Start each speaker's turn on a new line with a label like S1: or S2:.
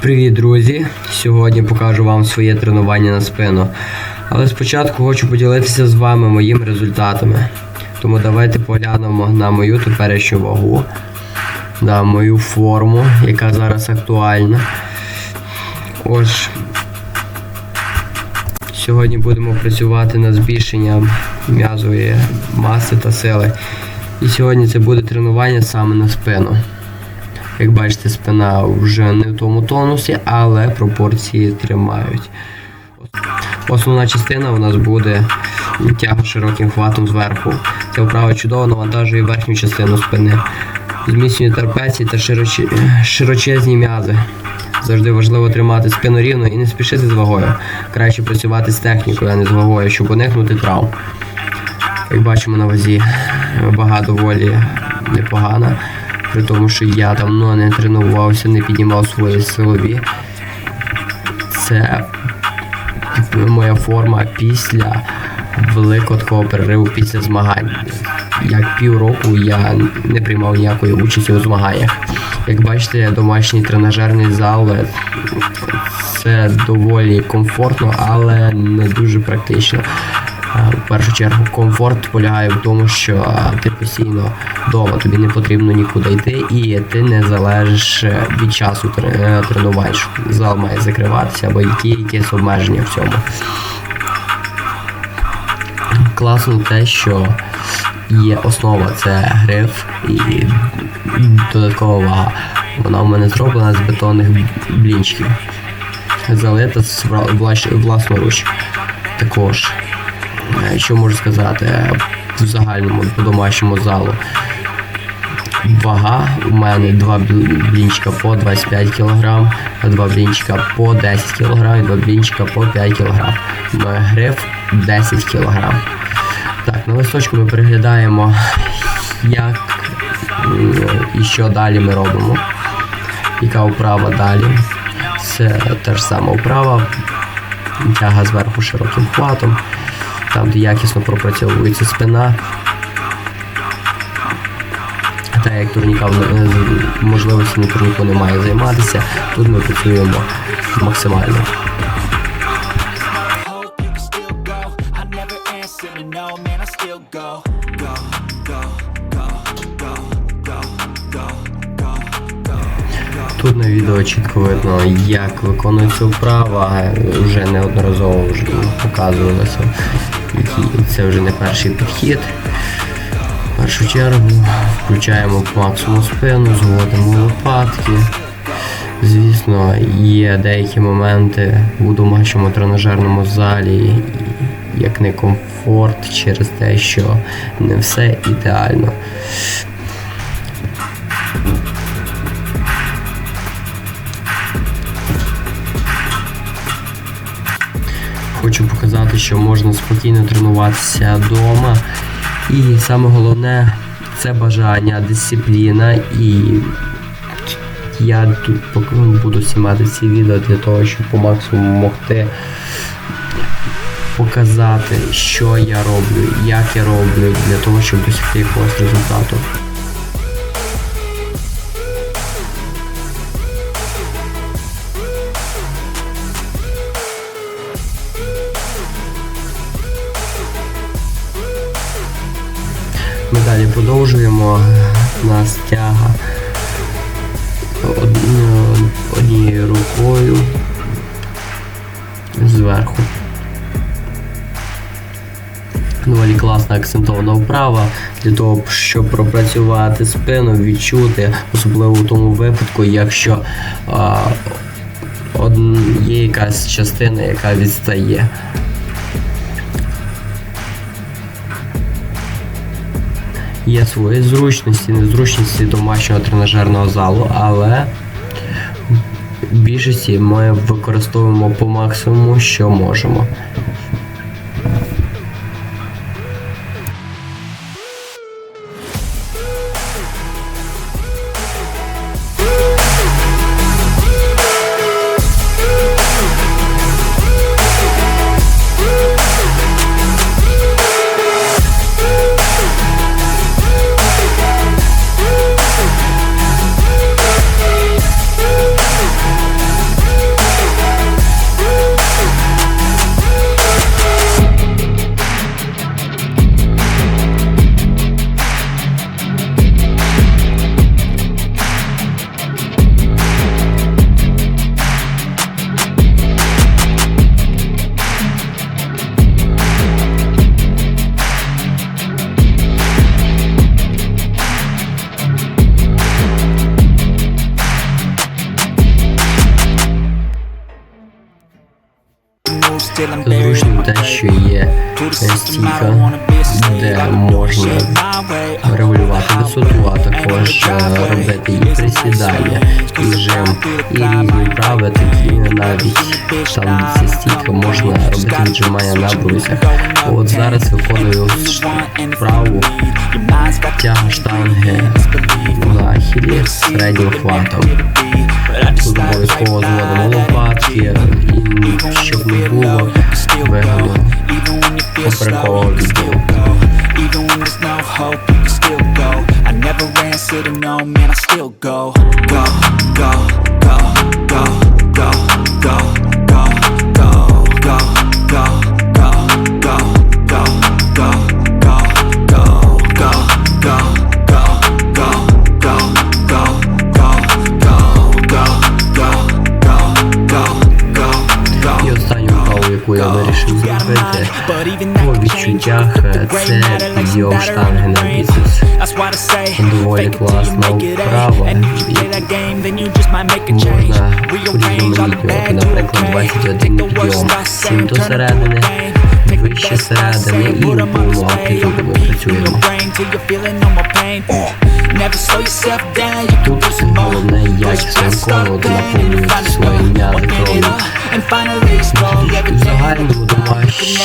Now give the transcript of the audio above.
S1: Привіт, друзі! Сьогодні покажу вам своє тренування на спину. Але спочатку хочу поділитися з вами моїми результатами. Тому давайте поглянемо на мою теперішню вагу, на мою форму, яка зараз актуальна. Ось. Сьогодні будемо працювати над збільшенням м'язової маси та сили. І сьогодні це буде тренування саме на спину. Як бачите, спина вже не в тому тонусі, але пропорції тримають. Основна частина у нас буде тяга широким хватом зверху. Ця вправа чудово навантажує верхню частину спини, зміцнює трапеції та широчі... широчезні м'язи. Завжди важливо тримати спину рівно і не спішити з вагою. Краще працювати з технікою, а не з вагою, щоб уникнути травм. Як бачимо на вазі, вага доволі непогана. При тому, що я давно не тренувався, не піднімав свої силові. Це моя форма після великого такого перериву після змагань. Як півроку я не приймав ніякої участі у змаганнях. Як бачите, домашній тренажерний зал це доволі комфортно, але не дуже практично. В першу чергу комфорт полягає в тому, що ти постійно вдома, тобі не потрібно нікуди йти, і ти не залежиш від часу тренувань. Зал має закриватися або які якісь обмеження в цьому. Класно те, що є основа, це гриф і додаткова вага. Вона в мене зроблена з бетонних блінчиків. Залита власноруч. Також що можу сказати в загальному по домашньому залу. Вага у мене два блінчика по 25 кг, два блінчика по 10 кг і два блінчика по 5 кг. Гриф 10 кг. Так, на листочку ми переглядаємо, як і що далі ми робимо. Яка вправа далі. Це та ж сама вправа. Тяга зверху широким хватом там де якісно пропрацьовується спина. Та як турніка можливості на турніку немає займатися, тут ми працюємо максимально. Тут на відео чітко видно, як виконується вправа, вже неодноразово вже показувалося. Це вже не перший підхід. В першу чергу включаємо максимум спину, зводимо лопатки. Звісно, є деякі моменти у домашньому тренажерному залі, як не комфорт через те, що не все ідеально. Хочу показати, що можна спокійно тренуватися вдома. І саме головне це бажання, дисципліна. І я тут буду знімати ці відео для того, щоб по максимуму могти показати, що я роблю, як я роблю, для того, щоб досягти якогось результату. Продовжуємо У нас тяга однією рукою зверху. Доволі класна акцентована вправа для того, щоб пропрацювати спину, відчути, особливо в тому випадку, якщо а, од... є якась частина, яка відстає. Є свої зручності, незручності домашнього тренажерного залу, але в більшості ми використовуємо по максимуму, що можемо. Зручним те, що є стійка, де можна регулювати висоту, а також е, робити і присідання, і жим, і різні вправи, такі навіть там зі стійка можна робити віджимання на брусях. От зараз виконую вправу. тяга штанги на хілі з середнім хватом.
S2: Even when you feel stuck, you can still go. Even when you feel stuck, you can still go.
S1: Відчуттях, е, це підйом штанги на біцепс.
S2: Доволі класна вправа.
S1: Можна урізноманітнювати, наприклад, 21 підйом, 7 до середини, вище середини і повну амплітуду ми працюємо. Тут головне якісно виконувати, наповнювати свої м'язи кров'ю. В загальному домашні